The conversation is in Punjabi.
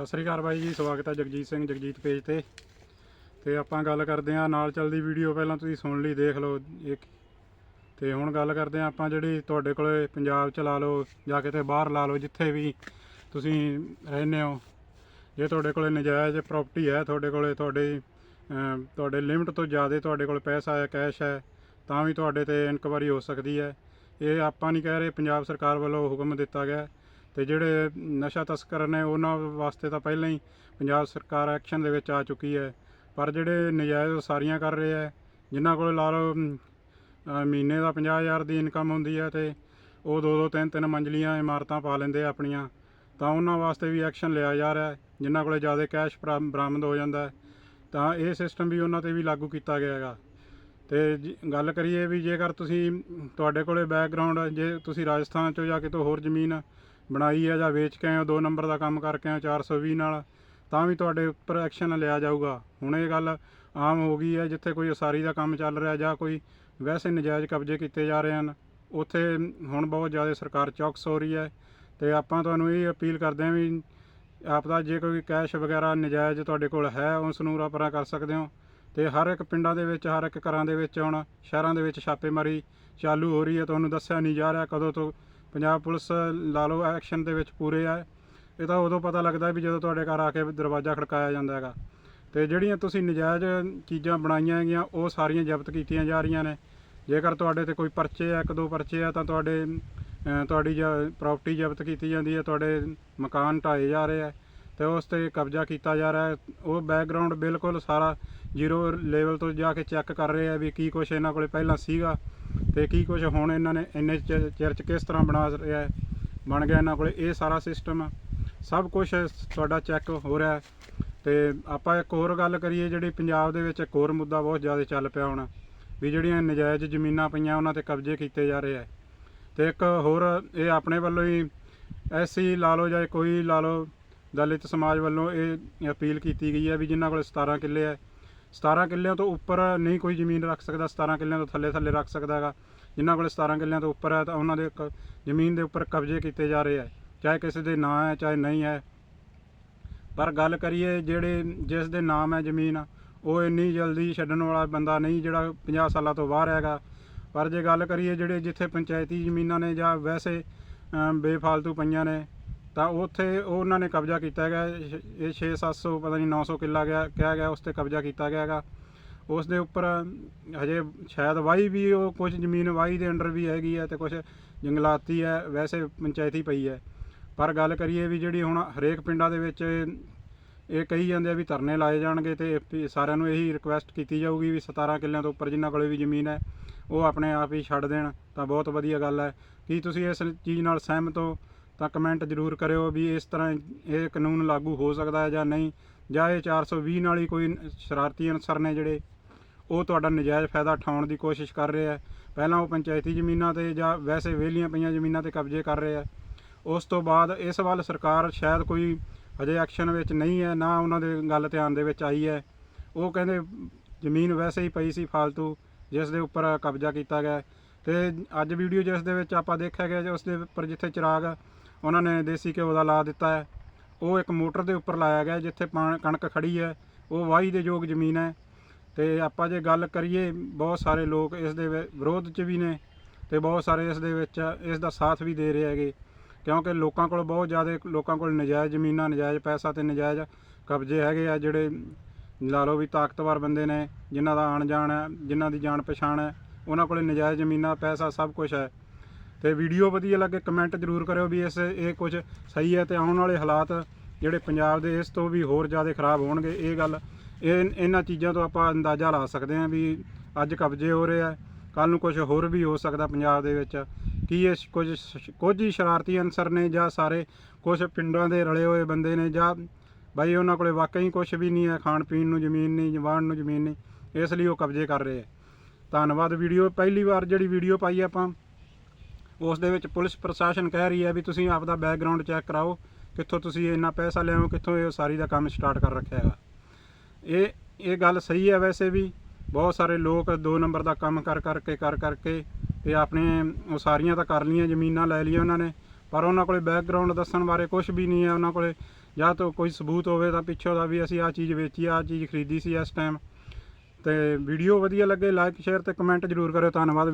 ਸਤਿ ਸ੍ਰੀ ਅਕਾਲ ਬਾਈ ਜੀ, ਸਵਾਗਤ ਹੈ ਜਗਜੀਤ ਸਿੰਘ, ਜਗਜੀਤ ਪੇਜ ਤੇ। ਤੇ ਆਪਾਂ ਗੱਲ ਕਰਦੇ ਹਾਂ ਨਾਲ ਚੱਲਦੀ ਵੀਡੀਓ, ਪਹਿਲਾਂ ਤੁਸੀਂ ਸੁਣ ਲਈ, ਦੇਖ ਲਓ ਇੱਕ। ਤੇ ਹੁਣ ਗੱਲ ਕਰਦੇ ਹਾਂ ਆਪਾਂ ਜਿਹੜੀ ਤੁਹਾਡੇ ਕੋਲੇ ਪੰਜਾਬ ਚ ਲਾ ਲਓ, ਜਾਂ ਕਿਤੇ ਬਾਹਰ ਲਾ ਲਓ, ਜਿੱਥੇ ਵੀ ਤੁਸੀਂ ਰਹਿੰਦੇ ਹੋ। ਜੇ ਤੁਹਾਡੇ ਕੋਲੇ ਨਜਾਇਜ਼ ਪ੍ਰਾਪਰਟੀ ਹੈ ਤੁਹਾਡੇ ਕੋਲੇ, ਤੁਹਾਡੇ ਤੁਹਾਡੇ ਲਿਮਟ ਤੋਂ ਜ਼ਿਆਦਾ ਤੁਹਾਡੇ ਕੋਲ ਪੈਸਾ ਹੈ ਕੈਸ਼ ਹੈ, ਤਾਂ ਵੀ ਤੁਹਾਡੇ ਤੇ ਇਨਕੁਆਰੀ ਹੋ ਸਕਦੀ ਹੈ। ਇਹ ਆਪਾਂ ਨਹੀਂ ਕਹਿ ਰਹੇ, ਪੰਜਾਬ ਸਰਕਾਰ ਵੱਲੋਂ ਹੁਕਮ ਦਿੱਤਾ ਗਿਆ। ਤੇ ਜਿਹੜੇ ਨਸ਼ਾ ਤਸਕਰ ਨੇ ਉਹਨਾਂ ਵਾਸਤੇ ਤਾਂ ਪਹਿਲਾਂ ਹੀ ਪੰਜਾਬ ਸਰਕਾਰ ਐਕਸ਼ਨ ਦੇ ਵਿੱਚ ਆ ਚੁੱਕੀ ਹੈ। ਪਰ ਜਿਹੜੇ ਨਜਾਇਜ਼ ਉਸਾਰੀਆਂ ਕਰ ਰਹੇ ਹੈ, ਜਿਨ੍ਹਾਂ ਕੋਲ ਲਾ ਲਓ ਮਹੀਨੇ ਦਾ 50000 ਦੀ ਇਨਕਮ ਹੁੰਦੀ ਹੈ ਤੇ ਉਹ ਦੋ ਦੋ, ਤਿੰਨ ਤਿੰਨ ਮੰਜ਼ਲੀਆਂ ਇਮਾਰਤਾਂ ਪਾ ਲੈਂਦੇ ਆ ਆਪਣੀਆਂ, ਤਾਂ ਉਹਨਾਂ ਵਾਸਤੇ ਵੀ ਐਕਸ਼ਨ ਲਿਆ ਜਾ ਰਿਹਾ ਜਿਨ੍ਹਾਂ ਕੋਲੇ ਜ਼ਿਆਦਾ ਕੈਸ਼ ਬਰਾ- ਬਰਾਮਦ ਹੋ ਜਾਂਦਾ ਤਾਂ ਇਹ ਸਿਸਟਮ ਵੀ ਉਹਨਾਂ ਤੇ ਵੀ ਲਾਗੂ ਕੀਤਾ ਗਿਆ ਹੈਗਾ। ਤੇ ਜੀ- ਗੱਲ ਕਰੀਏ ਵੀ ਜੇਕਰ ਤੁਸੀਂ ਤੁਹਾਡੇ ਕੋਲੇ ਬੈਕਗ੍ਰਾਉਂਡ ਜੇ ਤੁਸੀਂ ਰਾਜਸਥਾਨ ਚੋਂ ਜਾਂ ਕਿਤੋਂ ਹੋਰ ਜ਼ਮੀਨ ਬਣਾਈ ਹੈ ਜਾਂ ਵੇਚ ਕੇ ਆਏ ਹੋ, ਦੋ ਨੰਬਰ ਦਾ ਕੰਮ ਕਰਕੇ ਆਏ ਹੋ 420 ਨਾਲ, ਤਾਂ ਵੀ ਤੁਹਾਡੇ ਉੱਪਰ ਐਕਸ਼ਨ ਲਿਆ ਜਾਊਗਾ। ਹੁਣ ਇਹ ਗੱਲ ਆਮ ਹੋ ਗਈ ਹੈ, ਜਿੱਥੇ ਕੋਈ ਉਸਾਰੀ ਦਾ ਕੰਮ ਚੱਲ ਰਿਹਾ ਜਾਂ ਕੋਈ ਵੈਸੇ ਨਜਾਇਜ਼ ਕਬਜ਼ੇ ਕੀਤੇ ਜਾ ਰਹੇ ਹਨ, ਉੱਥੇ ਹੁਣ ਬਹੁਤ ਜ਼ਿਆਦਾ ਸਰਕਾਰ ਚੌਕਸ ਹੋ ਰਹੀ ਹੈ ਤੇ ਆਪਾਂ ਤੁਹਾਨੂੰ ਇਹ ਅਪੀਲ ਕਰਦੇ ਹਾਂ ਵੀ ਆਪ ਦਾ ਜੇ ਕੋਈ ਕੈਸ਼ ਵਗੈਰਾ ਨਜਾਇਜ਼ ਤੁਹਾਡੇ ਕੋਲ ਹੈ, ਉਸ ਨੂੰ ਰਾਪਰਾ ਕਰ ਸਕਦੇ ਹੋ ਤੇ ਹਰ ਇੱਕ ਪਿੰਡਾਂ ਦੇ ਵਿੱਚ, ਹਰ ਇੱਕ ਘਰਾਂ ਦੇ ਵਿੱਚ ਹੁਣ, ਸ਼ਹਿਰਾਂ ਦੇ ਵਿੱਚ ਛਾਪੇਮਾਰੀ ਚਾਲੂ ਹੋ ਰਹੀ ਹੈ, ਤੁਹਾਨੂੰ ਦੱਸਿਆ ਨਹੀਂ ਜਾ ਰਿਹਾ ਕਦੋਂ ਤੋਂ ਪੰਜਾਬ ਪੁਲਿਸ ਲਾ ਲਓ ਐਕਸ਼ਨ ਦੇ ਵਿੱਚ ਪੂਰੇ ਆ। ਇਹ ਤਾਂ ਉਦੋਂ ਪਤਾ ਲੱਗਦਾ ਵੀ ਜਦੋਂ ਤੁਹਾਡੇ ਘਰ ਆ ਕੇ ਦਰਵਾਜ਼ਾ ਖੜਕਾਇਆ ਜਾਂਦਾ ਹੈਗਾ। ਤੇ ਜਿਹੜੀਆਂ ਤੁਸੀਂ ਨਜਾਇਜ਼ ਚੀਜ਼ਾਂ ਬਣਾਈਆਂ ਹੈਗੀਆਂ ਉਹ ਸਾਰੀਆਂ ਜ਼ਬਤ ਕੀਤੀਆਂ ਜਾ ਰਹੀਆਂ ਨੇ। ਜੇਕਰ ਤੁਹਾਡੇ ਤੇ ਕੋਈ ਪਰਚੇ ਆ ਇੱਕ ਦੋ ਪਰਚੇ ਆ ਤਾਂ ਤੁਹਾਡੇ ਅ, ਤੁਹਾਡੀ ਪ੍ਰਾਪਰਟੀ ਜ਼ਬਤ ਕੀਤੀ ਜਾਂਦੀ ਹੈ ਤੁਹਾਡੇ ਮਕਾਨ ਢਾਏ ਜਾ ਰਹੇ ਆ। ਤੇ ਉਸ ਤੇ ਕਬਜ਼ਾ ਕੀਤਾ ਜਾ ਰਿਹਾ ਹੈ। ਉਹ ਬੈਕਗ੍ਰਾਉਂਡ ਬਿਲਕੁਲ ਸਾਰਾ ਜ਼ੀਰੋ ਲੈਵਲ ਤੋਂ ਜਾ ਕੇ ਚੈੱਕ ਕਰ ਰਹੇ ਆ ਵੀ ਕੀ ਕੁਛ ਇਹਨਾਂ ਕੋਲੇ ਪਹਿਲਾਂ ਸੀਗਾ ਤੇ ਕੀ ਕੁਛ ਹੁਣ ਇਹਨਾਂ ਨੇ ਇੰਨੇ ਚਿਰ ਚਿਰ ਚ ਕਿਸ ਤਰ੍ਹਾਂ ਬਣਾ ਰਿਹਾ ਹੈ, ਬਣ ਗਿਆ ਇਹਨਾਂ ਕੋਲੇ, ਇਹ ਸਾਰਾ ਸਿਸਟਮ ਸਭ ਕੁਝ ਤੁਹਾਡਾ ਚੈੱਕ ਹੋ ਰਿਹਾ ਹੈ। ਤੇ ਆਪਾਂ ਇੱਕ ਹੋਰ ਗੱਲ ਕਰੀਏ, ਜਿਹੜੀ ਪੰਜਾਬ ਦੇ ਵਿੱਚ ਇੱਕ ਹੋਰ ਮੁੱਦਾ ਬਹੁਤ ਜ਼ਿਆਦਾ ਚੱਲ ਪਿਆ ਹੁਣ, ਵੀ ਜਿਹੜੀਆਂ ਨਜਾਇਜ਼ ਜ਼ਮੀਨਾਂ ਪਈਆਂ ਉਹਨਾਂ ਤੇ ਕਬਜ਼ੇ ਕੀਤੇ ਜਾ ਰਹੇ ਆ। ਤੇ ਇੱਕ ਹੋਰ, ਇਹ ਆਪਣੇ ਵੱਲੋਂ ਹੀ ਐਸੀ ਲਾ ਲਓ ਜਾਂ ਕੋਈ ਲਾ ਲਓ ਦਲਿਤ ਸਮਾਜ ਵੱਲੋਂ ਇਹ ਅਪੀਲ ਕੀਤੀ ਗਈ ਹੈ ਵੀ ਜਿਨ੍ਹਾਂ ਕੋਲ 17 ਕਿੱਲੇ ਹੈ 17 ਕਿੱਲਿਆਂ ਤੋਂ ਉੱਪਰ ਨਹੀਂ ਕੋਈ ਜ਼ਮੀਨ ਰੱਖ ਸਕਦਾ 17 ਕਿੱਲਿਆਂ ਤੋਂ ਥੱਲੇ ਥੱਲੇ ਰੱਖ ਸਕਦਾ ਹੈਗਾ ਜਿਨ੍ਹਾਂ ਕੋਲ 17 ਕਿੱਲਿਆਂ ਤੋਂ ਉੱਪਰ ਹੈ ਤਾਂ ਉਹਨਾਂ ਦੇ ਇੱਕ ਜ਼ਮੀਨ ਦੇ ਉੱਪਰ ਕਬਜ਼ੇ ਕੀਤੇ ਜਾ ਰਹੇ ਹੈ, ਚਾਹੇ ਕਿਸੇ ਦੇ ਨਾਂ ਹੈ, ਚਾਹੇ ਨਹੀਂ ਹੈ। ਪਰ ਗੱਲ ਕਰੀਏ ਜਿਹੜੇ ਜਿਸ ਦੇ ਨਾਮ ਹੈ ਜ਼ਮੀਨ, ਉਹ ਇੰਨੀ ਜਲਦੀ ਛੱਡਣ ਵਾਲਾ ਬੰਦਾ ਨਹੀਂ ਜਿਹੜਾ 50 ਸਾਲਾਂ ਤੋਂ ਬਾਹਰ ਹੈਗਾ। ਪਰ ਜੇ ਗੱਲ ਕਰੀਏ ਜਿਹੜੇ ਜਿੱਥੇ ਪੰਚਾਇਤੀ ਜ਼ਮੀਨਾਂ ਨੇ ਜਾਂ ਵੈਸੇ ਬੇਫਾਲਤੂ ਪਈਆਂ ਨੇ ਤਾਂ ਉੱਥੇ ਉਹ ਉਹਨਾਂ ਨੇ ਕਬਜ਼ਾ ਕੀਤਾ ਹੈਗਾ। ਇਹ 6-700 ਪਤਾ ਨਹੀਂ 900 ਕਿੱਲਾ ਗਿਆ, ਕਿਹਾ ਗਿਆ, ਉਸ ਤੇ ਕਬਜ਼ਾ ਕੀਤਾ ਗਿਆ ਹੈਗਾ। ਉਸ ਦੇ ਉੱਪਰ ਹਜੇ ਸ਼ਾਇਦ ਵਾਹੀ ਵੀ ਉਹ ਕੁਝ ਜ਼ਮੀਨ ਵਾਹੀ ਦੇ ਅੰਡਰ ਵੀ ਹੈਗੀ ਹੈ ਤੇ ਕੁਝ ਜੰਗਲਾਤੀ ਹੈ, ਵੈਸੇ ਪੰਚਾਇਤੀ ਪਈ ਹੈ। ਪਰ ਗੱਲ ਕਰੀਏ ਵੀ ਜਿਹੜੀ ਹੁਣ ਹਰੇਕ ਪਿੰਡਾਂ ਦੇ ਵਿੱਚ ਇਹ ਕਹੀ ਜਾਂਦੇ ਆ ਵੀ ਧਰਨੇ ਲਾਏ ਜਾਣਗੇ ਤੇ ਵੀ ਸਾਰਿਆਂ ਨੂੰ ਇਹੀ ਰਿਕੁਐਸਟ ਕੀਤੀ ਜਾਊਗੀ ਵੀ 17 ਕਿੱਲਿਆਂ ਤੋਂ ਉੱਪਰ ਜਿਨ੍ਹਾਂ ਕੋਲੇ ਵੀ ਜ਼ਮੀਨ ਹੈ, ਉਹ ਆਪਣੇ ਆਪ ਹੀ ਛੱਡ ਦੇਣ, ਤਾਂ ਬਹੁਤ ਵਧੀਆ ਗੱਲ ਹੈ। ਕੀ ਤੁਸੀਂ ਇਸ ਚੀਜ਼ ਨਾਲ ਸਹਿਮਤ ਹੋ? ਤਾਂ ਕਮੈਂਟ ਜ਼ਰੂਰ ਕਰਿਓ ਵੀ ਇਸ ਤਰ੍ਹਾਂ ਇਹ ਕਾਨੂੰਨ ਲਾਗੂ ਹੋ ਸਕਦਾ ਹੈ ਜਾਂ ਨਹੀਂ, ਜਾਂ ਇਹ 420 ਨਾਲ ਹੀ ਕੋਈ ਸ਼ਰਾਰਤੀ ਅਨਸਰ ਨੇ ਜਿਹੜੇ, ਉਹ ਤੁਹਾਡਾ ਨਜਾਇਜ਼ ਫਾਇਦਾ ਉਠਾਉਣ ਦੀ ਕੋਸ਼ਿਸ਼ ਕਰ ਰਹੇ ਹੈ। ਪਹਿਲਾਂ ਉਹ ਪੰਚਾਇਤੀ ਜ਼ਮੀਨਾਂ ਤੇ ਜਾਂ ਵੈਸੇ ਵਿਹਲੀਆਂ ਪਈਆਂ ਜ਼ਮੀਨਾਂ ਤੇ ਕਬਜ਼ੇ ਕਰ ਰਹੇ ਹੈ। ਉਸ ਤੋਂ ਬਾਅਦ ਇਸ ਵੱਲ ਸਰਕਾਰ ਸ਼ਾਇਦ ਕੋਈ ਅਜੇ ਐਕਸ਼ਨ ਵਿੱਚ ਨਹੀਂ ਹੈ, ਨਾ ਉਹਨਾਂ ਦੇ ਗੱਲ ਧਿਆਨ ਦੇ ਵਿੱਚ ਆਈ ਹੈ। ਉਹ ਕਹਿੰਦੇ ਜ਼ਮੀਨ ਵੈਸੇ ਹੀ ਪਈ ਸੀ ਫਾਲਤੂ, ਜਿਸ ਦੇ ਉੱਪਰ ਕਬਜ਼ਾ ਕੀਤਾ ਗਿਆ ਤੇ ਅੱਜ ਵੀਡੀਓ ਜਿਸ ਦੇ ਵਿੱਚ ਆਪਾਂ ਦੇਖਿਆ ਗਿਆ ਜੇ ਉਸ ਦੇ ਉੱਪਰ ਜਿੱਥੇ ਚਿਰਾਗ ਉਹਨਾਂ ਨੇ ਦੇਸੀ ਘਿਓ ਦਾ ਲਾ ਦਿੱਤਾ ਹੈ। ਉਹ ਇੱਕ ਮੋਟਰ ਦੇ ਉੱਪਰ ਲਾਇਆ ਗਿਆ ਜਿੱਥੇ ਪਾਣ, ਕਣਕ ਖੜੀ ਹੈ। ਉਹ ਵਾਹੀ ਦੇ ਯੋਗ ਜ਼ਮੀਨ ਹੈ। ਤੇ ਆਪਾਂ ਜੇ ਗੱਲ ਕਰੀਏ, ਬਹੁਤ ਸਾਰੇ ਲੋਕ ਇਸ ਦੇ ਵਿਰੋਧ 'ਚ ਵੀ ਨੇ ਤੇ ਬਹੁਤ ਸਾਰੇ ਇਸ ਦੇ ਵਿੱਚ ਇਸ ਦਾ ਸਾਥ ਵੀ ਦੇ ਰਹੇ ਹੈਗੇ। ਕਿਉਂਕਿ ਲੋਕਾਂ ਕੋਲ ਬਹੁਤ ਜ਼ਿਆਦਾ, ਲੋਕਾਂ ਕੋਲ ਨਜਾਇਜ਼ ਜ਼ਮੀਨਾਂ, ਨਜਾਇਜ਼ ਪੈਸਾ ਤੇ ਨਜਾਇਜ਼ ਕਬਜ਼ੇ ਹੈਗੇ ਆ ਜਿਹੜੇ, ਲਾ ਲਓ ਵੀ ਤਾਕਤਵਰ ਬੰਦੇ ਨੇ, ਜਿਨ੍ਹਾਂ ਦਾ ਆਣ ਜਾਣ ਹੈ, ਜਿਨ੍ਹਾਂ ਦੀ ਜਾਣ ਪਛਾਣ ਹੈ। ਉਹਨਾਂ ਕੋਲੇ ਨਜਾਇਜ਼ ਜ਼ਮੀਨਾਂ, ਪੈਸਾ ਸਭ ਕੁਝ ਹੈ। ਤੇ ਵੀਡੀਓ ਵਧੀਆ ਲੱਗੇ ਕਮੈਂਟ ਜ਼ਰੂਰ ਕਰਿਓ ਵੀ ਇਸ, ਇਹ ਕੁਝ ਸਹੀ ਹੈ ਤੇ ਆਉਣ ਵਾਲੇ ਹਾਲਾਤ ਜਿਹੜੇ ਪੰਜਾਬ ਦੇ ਇਸ ਤੋਂ ਵੀ ਹੋਰ ਜ਼ਿਆਦਾ ਖਰਾਬ ਹੋਣਗੇ, ਇਹ ਗੱਲ, ਇਹ ਇਹਨਾਂ ਚੀਜ਼ਾਂ ਤੋਂ ਆਪਾਂ ਅੰਦਾਜ਼ਾ ਲਾ ਸਕਦੇ ਹਾਂ ਵੀ ਅੱਜ ਕਬਜ਼ੇ ਹੋ ਰਹੇ ਆ ਕੱਲ ਨੂੰ ਕੁਝ ਹੋਰ ਵੀ ਹੋ ਸਕਦਾ ਪੰਜਾਬ ਦੇ ਵਿੱਚ। ਕੀ ਇਹ ਕੁਝ ਕੁਝ ਹੀ ਸ਼ਰਾਰਤੀ ਅਨਸਰ ਨੇ ਜਾਂ ਸਾਰੇ ਕੁਝ ਪਿੰਡਾਂ ਦੇ ਰਲੇ ਹੋਏ ਬੰਦੇ ਨੇ ਜਾਂ ਬਾਈ ਉਹਨਾਂ ਕੋਲੇ ਵਾਕਈ ਕੁਝ ਵੀ ਨਹੀਂ ਹੈ ਖਾਣ ਪੀਣ ਨੂੰ ਜ਼ਮੀਨ ਨਹੀਂ ਜਵਾਨ ਨੂੰ ਜ਼ਮੀਨ ਨਹੀਂ, ਇਸ ਲਈ ਉਹ ਕਬਜ਼ੇ ਕਰ ਰਹੇ ਆ। ਧੰਨਵਾਦ ਵੀਡੀਓ, ਪਹਿਲੀ ਵਾਰ ਜਿਹੜੀ ਵੀਡੀਓ ਪਾਈ ਆਪਾਂ, ਉਸ ਦੇ ਵਿੱਚ ਪੁਲਿਸ ਪ੍ਰਸ਼ਾਸਨ ਕਹਿ ਰਹੀ ਹੈ ਵੀ ਤੁਸੀਂ ਆਪਦਾ ਬੈਕਗ੍ਰਾਉਂਡ ਚੈੱਕ ਕਰਾਓ, ਕਿੱਥੋਂ ਤੁਸੀਂ ਇੰਨਾ ਪੈਸਾ ਲਿਆਓ, ਕਿੱਥੋਂ ਇਹ ਸਾਰੀ ਦਾ ਕੰਮ ਸਟਾਰਟ ਕਰ ਰੱਖਿਆ ਹੈਗਾ। ਇਹ ਇਹ ਗੱਲ ਸਹੀ ਹੈ ਵੈਸੇ ਵੀ, ਬਹੁਤ ਸਾਰੇ ਲੋਕ ਦੋ ਨੰਬਰ ਦਾ ਕੰਮ ਕਰ ਕਰਕੇ ਕਰ ਕਰਕੇ ਤੇ ਆਪਣੇ ਉਹ ਸਾਰੀਆਂ ਤਾਂ ਕਰ ਲਈਆਂ, ਜ਼ਮੀਨਾਂ ਲੈ ਲਈਆਂ ਉਹਨਾਂ ਨੇ, ਪਰ ਉਹਨਾਂ ਕੋਲੇ ਬੈਕਗ੍ਰਾਉਂਡ ਦੱਸਣ ਬਾਰੇ ਕੁਝ ਵੀ ਨਹੀਂ ਹੈ, ਉਹਨਾਂ ਕੋਲੇ ਜਾਂ ਤਾਂ ਕੋਈ ਸਬੂਤ ਹੋਵੇ ਤਾਂ ਪਿੱਛੋਂ ਦਾ ਵੀ ਅਸੀਂ ਆ ਚੀਜ਼ ਵੇਚੀ ਆ ਚੀਜ਼ ਖਰੀਦੀ ਸੀ ਇਸ ਟਾਈਮ ਤੇ ਵੀਡੀਓ ਵਧੀਆ ਲੱਗੇ ਲਾਈਕ ਸ਼ੇਅਰ ਤੇ ਕਮੈਂਟ ਜਰੂਰ ਕਰਿਓ। ਧੰਨਵਾਦ